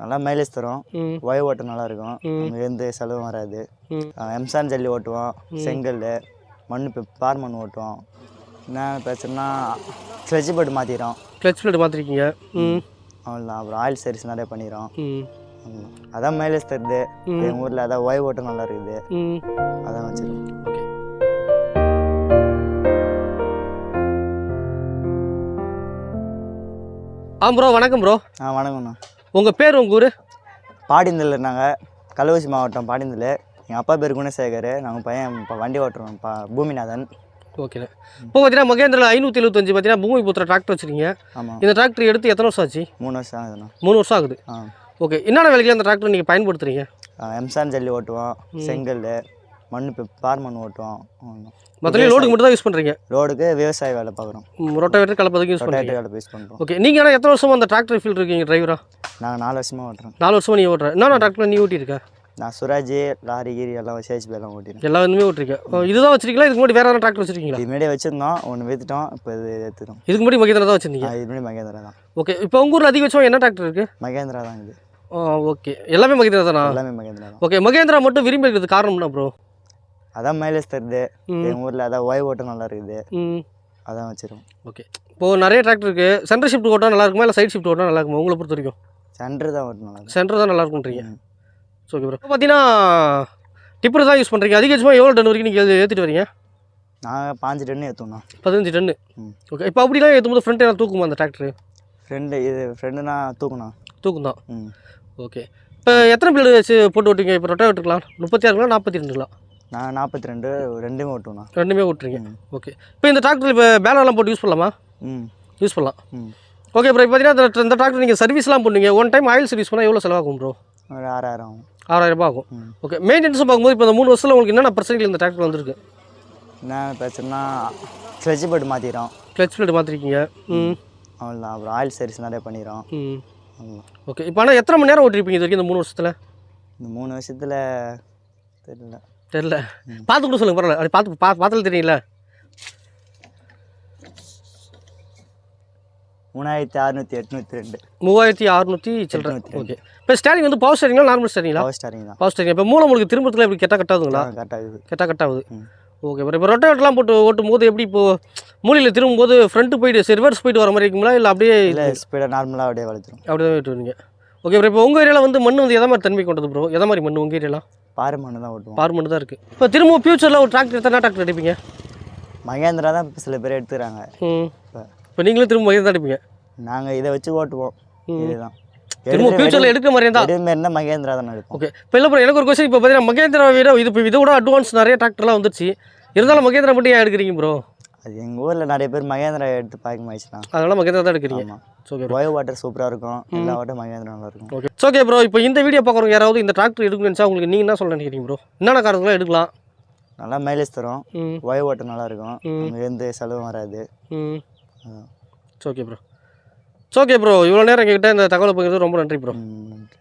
நல்லா மைலேஜ் தரும். ஒய் ஓட்ட நல்லா இருக்கும் எந்த செலவும் வராது. எம்சான் ஜல்லி ஓட்டுவோம். செங்கல் மண் பார் மண் ஓட்டுவோம். என்ன பிரச்சனைனா ஸ்லெட்ஜ் போட்டு மாற்றிக்கிறோம் கிளச் பிளேட் மாற்றிருக்கீங்க ம். அவ்வளோதான் அப்புறம் ஆயில் சர்வீஸ் நிறைய பண்ணிக்கிறோம் ம். அவ்வளவுதான். அதான் மைலேஜ் தருது. எங்கள் ஊரில் அதான் ஒய் ஓட்டம் நல்லா இருக்குது அதான் வச்சுருக்கோம். ஆ ப்ரோ வணக்கம் ப்ரோ ஆ வணக்கம்ண்ணா. உங்கள் பேர் உங்கள் ஊர்? பாடிந்தல் நாங்கள் கள்ளக்குறிச்சி மாவட்டம் பாடிந்தல் எங்கள் அப்பா பேர் குணசேகர். நாங்கள் பையன் இப்போ வண்டி ஓட்டுறோம் பா பூமிநாதன். ஓகேண்ணே. இப்போ பார்த்தீங்கன்னா மகேந்திரா ஐநூற்றி எழுபத்தஞ்சு பார்த்தீங்கன்னா பூமி புத்திர டிராக்டர் வச்சுருக்கீங்க. ஆமாம் இந்த டிராக்டர் எடுத்து எத்தனை வருஷம் ஆச்சு? மூணு வருஷம் ஆகுதுண்ணா. மூணு வருஷம் ஆகுது. ஆ. ஓகே. என்னென்ன வேலைக்கு அந்த டிராக்டர் நீங்கள் பயன்படுத்துறீங்க? எம்சான் ஜல்லி ஓட்டுவோம் செங்கல் மண் பார் மண் ஓட்டுவோம். மற்றபடி லோடுக்கு மட்டும் தான் யூஸ் பண்ணுறீங்க ரோடுக்கு விவசாய வேலை பார்க்குறோம். ரொட்டவேட்டர் கலப்பதுக்கு யூஸ் ரொட்டேட்டர் வேலை யூஸ் பண்ணுறோம் ஓகே. நீங்கள் ஆனால் எத்தனை வருஷமா அந்த டிராக்டர் ஃபீல்டு இருக்கீங்க டிரைவரா நாங்கள் நாலு வருஷமாக ஓட்டுறோம் நாலு வருஷமா நீ ஓட்டுற. என்னென்ன டிராக்டர் நீ ஓட்டியிருக்க? நான் சுராஜ் லாரி கீரி எல்லாம் சேஹெச்பி எல்லாம் ஓட்டினேன் எல்லா இதுவுமே ஓட்டிருக்க. ஓ, இதுதான் வச்சிருக்கீங்களா? இதுக்கு முன்னாடி வேற எதனா டிராக்டர் வச்சிருக்கீங்களா? இது முன்னாடியே வச்சுருந்தோம். ஒன்று விற்றுட்டோம் இப்போ இது எடுத்துட்டோம். இதுக்கு முன்னாடி மகேந்திரா தான் வச்சிருந்தீங்க? இது முன்னாடி மகேந்திரா தான். ஓகே. இப்போ உங்கள் ஊரில் அதிகபட்சம் என்ன டிராக்டர் இருக்கு? மகேந்திரா தான் இது. ஓகே. எல்லாமே மகேந்திரா தானா? எல்லாமே மகேந்திரா தான். ஓகே. மகேந்திரா மட்டும் விரும்பி இருக்கிறது காரணம் என்ன ப்ரோ அதான் மைலேஜ் தருது. எங்கள் ஊரில் அதான் ஒய் ஓட்டம் நல்லா இருக்குது. அதான் வச்சிருக்கோம். ஓகே. இப்போது நிறைய டிராக்டர் இருக்குது சென்டர் ஷிஃப்ட் ஓட்டினா நல்லா இருக்குமா? இல்லை சைடு ஷிஃப்ட் ஓட்டினா நல்லா இருக்குமா? உங்களை பொறுத்த வரைக்கும். சென்டர் தான் நல்லா சென்டர் தான் நல்லா இருக்கும்ன்றீங்க ம். ஓகே ப்ரோ பார்த்தீங்கன்னா டிப்பர் தான் யூஸ் பண்ணுறீங்க அதிகபட்சமாக எவ்வளோ டன் வரைக்கும் நீங்கள் ஏற்றிட்டு வரீங்க? நாங்கள் பாஞ்சு டன்னு ஏற்றுவோம் பதினஞ்சு டன்னு. ஓகே இப்போ அப்படிலாம் ஏற்றும்போது ஃப்ரண்ட் எல்லாம் தூக்குமா அந்த டிராக்டர் ஃப்ரெண்டு இது ஃப்ரெண்டுனா தூக்கணும். தூக்கும் தான் ம். ஓகே இப்போ எத்தனை பிளேடு வச்சு போட்டு ஓட்டுவீங்க இப்போ ரொட்டா விட்டுருக்கலாம் முப்பத்தி ஆறுங்களா நாற்பத்தி ரெண்டுங்களா? நான் நாற்பத்தி ரெண்டு ரெண்டுமே ஓட்டுவேண்ணா ரெண்டுமே ஓட்டுறீங்க. ஓகே இப்போ இந்த டிராக்டர் இப்போ பேனர்லாம் போட்டு யூஸ் பண்ணலாமா? ம். யூஸ் பண்ணலாம். ம். ஓகே ப்ரோ இப்போ பார்த்தீங்கன்னா இந்த- டிராக்டர் நீங்கள் சர்வீஸ்லாம் பண்ணுவீங்க. ஒன் டைம் ஆயில் சர்வீஸ் பண்ணால் எவ்வளோ செலவாகும் ப்ரோ ஒரு ஆறாயிரம். ஆறாயிரம் ரூபாய் ஆகும். ஓகே மெயின்டெனன்ஸ் பார்க்கும்போது இப்போ இந்த மூணு வருஷத்தில் உங்களுக்கு என்னென்ன பிரச்சனைகள் இந்த டிராக்டர் வந்திருக்கு? என்ன பிரச்சனைனா ஸ்லெட்ஜ் போட்டு மாற்றிக்கிறோம் கிளச் பிளேட் மாற்றிருக்கீங்க ம். அவ்வளோதான் அப்புறம் ஆயில் சர்வீஸ் நிறைய பண்ணிக்கிறோம் ம். ஓகே இப்போ ஆனால் எத்தனை மணி நேரம் ஓட்டிருப்பீங்க இது வரைக்கும் இந்த மூணு வருஷத்தில்? இந்த மூணு வருஷத்தில் தெரியல. தெரியல. பார்த்து கூட சொல்லுங்கள் பரவாயில்ல. அப்படி பார்த்து பா பார்த்தாலும் தெரியல மூணாயிரத்தி அறுநூற்றி எட்நூற்றி ரெண்டு. மூவாயிரத்தி அறுநூற்றி சில்லற. ஓகே. இப்போ ஸ்டேரிங் வந்து பவர் ஸ்டேரிங்களா நார்மல் ஸ்டேரிங்களா பவர் ஸ்டாரிங் தான். பவர் ஸ்டேரிங் இப்போ மூலம் உங்களுக்கு திரும்பத்தில் இப்படி கெட்டா கட்டாதுங்களா? கரெக்டாக இருக்குது கெட்டா கட்டாகுது. ஓகே. ப்ரோ இப்போ ரொட்டேட்டர்லாம் போட்டு ஓட்டும் போது எப்படி இப்போ மூலையில் திரும்பும்போது ஃப்ரண்ட்டு போயிட்டு ரிவர்ஸ் போயிட்டு வர மாதிரி இருக்குங்களா? இல்லை அப்படியே இல்லை ஸ்பீடாக நார்மலாக அப்படியே வளர்த்துரும். அப்படியே போயிட்டு வரீங்க ஓகே ப்ரோ இப்போ உங்கள் ஏரியாவில் வந்து மண் வந்து எதை மாதிரி தன்மை கொண்டது ப்ரோ எதை மாதிரி மண் உங்கள் ஏரியாலாம் பாறை மண்ணு தான் ஓட்டுவோம். பார் மண் தான் இருக்குது இப்போ திரும்ப ஃபியூச்சரில் ஒரு டிராக்டர் எத்தனை டிராக்டர் அடிப்பீங்க மகேந்திரா தான் இப்போ சில பேர் எடுத்துக்கிறாங்க. இப்போ நீங்களும் திரும்ப மகேந்திரா அடிப்பீங்க நாங்கள் இதை வச்சு ஓட்டுவோம். இதுதான். திரும்ப ஃபியூச்சரில் எடுக்கிற மாதிரி இருந்தால் எடுமாரி இருந்தால் மகேந்திரா தான் எடுப்போம். ஓகே இப்போ இல்லை ப்ரோ எனக்கு ஒரு கொஸ்டின் இப்போ பார்த்தீங்கன்னா மகேந்திரா விட இது இதை விட அட்வான்ஸ் நிறைய டிராக்டர்லாம் வந்துருச்சு. இருந்தாலும் மகேந்திரா மட்டும் ஏன் எடுக்கிறீங்க ப்ரோ அது எங்கள் ஊரில் நிறைய பேர் மகேந்திரா எடுத்து பார்க்க ஆயிடுச்சுண்ணா அதனால மகேந்திரா தான் எடுக்கிறீங்க. ஓகே ஒய் வாட்டர் சூப்பராக இருக்கும். எல்லா வாட்டரும் மகேந்திரா நல்லா இருக்கும். ஓகே ஓகே ப்ரோ இப்போ இந்த வீடியோ பார்க்குறவங்க யாராவது இந்த டிராக்டர் எடுக்கணும்னு உங்களுக்கு நீங்கள் என்ன சொல்ல நினைக்கிறீங்க ப்ரோ என்னென்ன காரணங்களாம் எடுக்கலாம்? நல்லா மைலேஜ் தரும். ஒய் வாட்டர் நல்லா இருக்கும். எந்த செலவும் வராது. It's okay bro okay bro இவ்வளோ நேரம் எங்ககிட்ட இந்த தகவலை பகிர்ந்து ரொம்ப நன்றி ப்ரோ நன்றி.